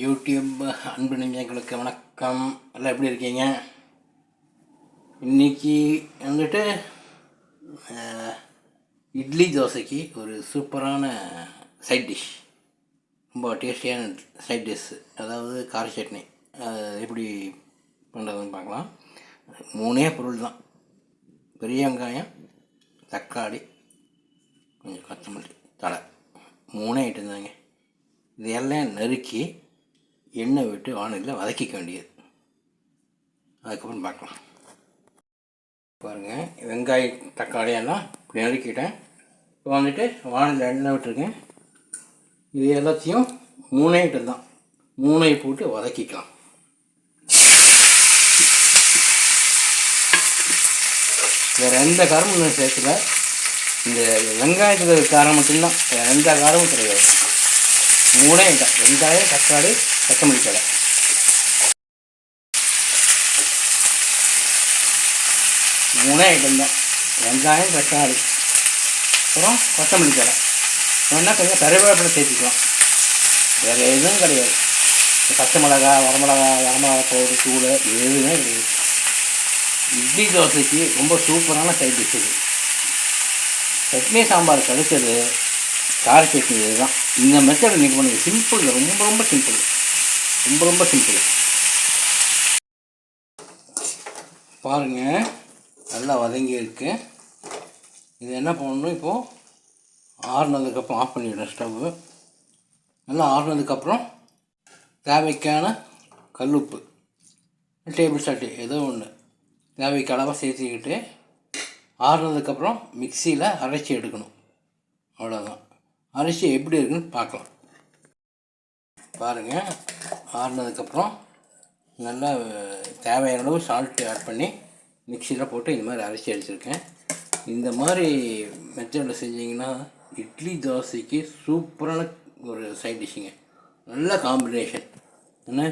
YouTube அன்பு நெஞ்சங்களுக்கு வணக்கம். எல்லாம் எப்படி இருக்கீங்க? இன்னைக்கு வந்துட்டு இட்லி தோசைக்கு ஒரு சூப்பரான சைட் டிஷ் ரொம்ப டேஸ்டியான சைட் டிஷ் அதாவது கார சட்னி. எப்படி பண்ணுறதுன்னு பார்க்கலாம். மூணே பொருள் தான். பெரிய வெங்காயம் தக்காளி கொஞ்சம் கொத்தமல்லி தலை மூணே ஐட்டம் தாங்க. இது எல்லாம் நறுக்கி எண்ணெய் விட்டு வானலில் வதக்கிக்க வேண்டியது. அதுக்கப்புறம் பார்க்கலாம். பாருங்கள் வெங்காயம் தக்காளி எல்லாம் இப்படி நறுக்கிட்டேன். இப்போ வந்துட்டு வானலில் எண்ணெய் விட்டுருக்கேன். இது எல்லாத்தையும் மூணே தான். மூணை போட்டு வதக்கிக்கலாம். வேறு எந்த காரமும் இன்னும் சேர்க்கல. இந்த வெங்காயத்துக்கு காரம் மட்டும்தான். வேறு எந்த காரமும் கிடையாது. மூணே வெங்காயம் தக்காளி கொத்தமல்லி தழை. மூணே ஐட்டம் தான். வெங்காயம் தக்காளி. அப்புறம் கொத்தமல்லி தழை. வேணால் கொஞ்சம் கருவேப்பிலை சேர்த்துக்கலாம். வேறு எதுவும் கிடையாது. பச்சை மிளகா வரமிளகா வரமிளகா பவுடர் தூள் எதுவுமே கிடையாது. இட்லி தோசைக்கு ரொம்ப சூப்பரான சைட் டிஷ் இது. சட்னி சாம்பார் கழிச்சது கார சட்னி இதுதான். இந்த மெத்தட் நீங்கள் பண்ணுங்கள் சிம்பிள் ரொம்ப ரொம்ப சிம்பிள் ரொம்ப ரொம்ப சிம்பிள் பாருங்கள் நல்லா வதங்கி இருக்கு. இது என்ன பண்ணணும் இப்போது ஆறுனதுக்கப்புறம் ஆஃப் பண்ணிவிடுறேன் ஸ்டவ்வு நல்லா ஆறுனதுக்கப்புறம் தேவைக்கான கல்லுப்பு டேபிள் சாட்டு ஏதோ ஒன்று தேவைக்கு அளவாக சேர்த்துக்கிட்டு ஆறுனதுக்கப்புறம் மிக்சியில் அரைச்சி எடுக்கணும். அவ்வளோதான் அரிசி எப்படி இருக்குன்னு பார்க்கலாம். பாருங்கள் ஆறுனதுக்கப்புறம் நல்லா தேவையான அளவு சால்ட்டு ஆட் பண்ணி மிக்சியில் போட்டு இந்த மாதிரி அரைச்சி அடிச்சிருக்கேன் இந்த மாதிரி மெத்தடில் செஞ்சிங்கன்னா இட்லி தோசைக்கு சூப்பரான ஒரு சைட் டிஷ்ஷுங்க நல்ல காம்பினேஷன் என்ன?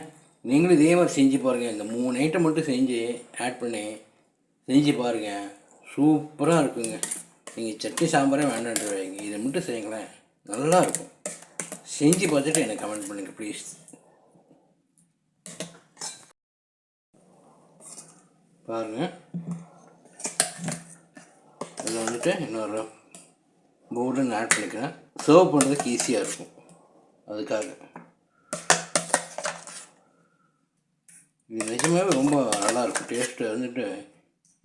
நீங்களும் இதே மாதிரி செஞ்சு பாருங்கள் இந்த மூணு ஐட்டம் மட்டும் செஞ்சு ஆட் பண்ணி செஞ்சு பாருங்கள் சூப்பராக இருக்குங்க. நீங்கள் சட்னி சாம்பாரே வேண்டான்றீங்க இதை மட்டும் செய்யுங்களேன். நல்லா இருக்கும். செஞ்சு பார்த்துட்டு எனக்கு கமெண்ட் பண்ணுங்கள் ப்ளீஸ் பாருங்கள் இதில் வந்துட்டு இன்னொரு பவுடன் ஆட் பண்ணிக்கிறேன். சர்வ் பண்ணுறதுக்கு ஈஸியாக இருக்கும். அதுக்காக. இது நிஜமே ரொம்ப நல்லா இருக்கும். டேஸ்ட்டு வந்துட்டு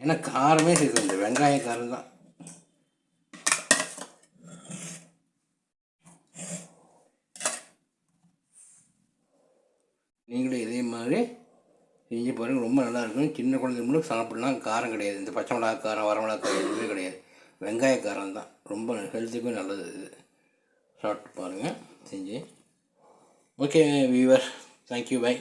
ஏன்னா காரமே சேர்க்க இந்த வெங்காய காரம் தான். நீங்களும் இதே மாதிரி செஞ்சு பாருங்கள் ரொம்ப நல்லா இருக்கும் சின்ன குழந்தைங்களும் சாப்பிட்லாம். காரம் கிடையாது. இந்த பச்சை மிளகா காரம் வரமிளகா காரம் எதுவுமே கிடையாது. வெங்காய காரம் தான். ரொம்ப ஹெல்த்துக்கும் நல்லது இது. சாப்பிட்டு பாருங்கள் செஞ்சு. Okay viewer thank you bye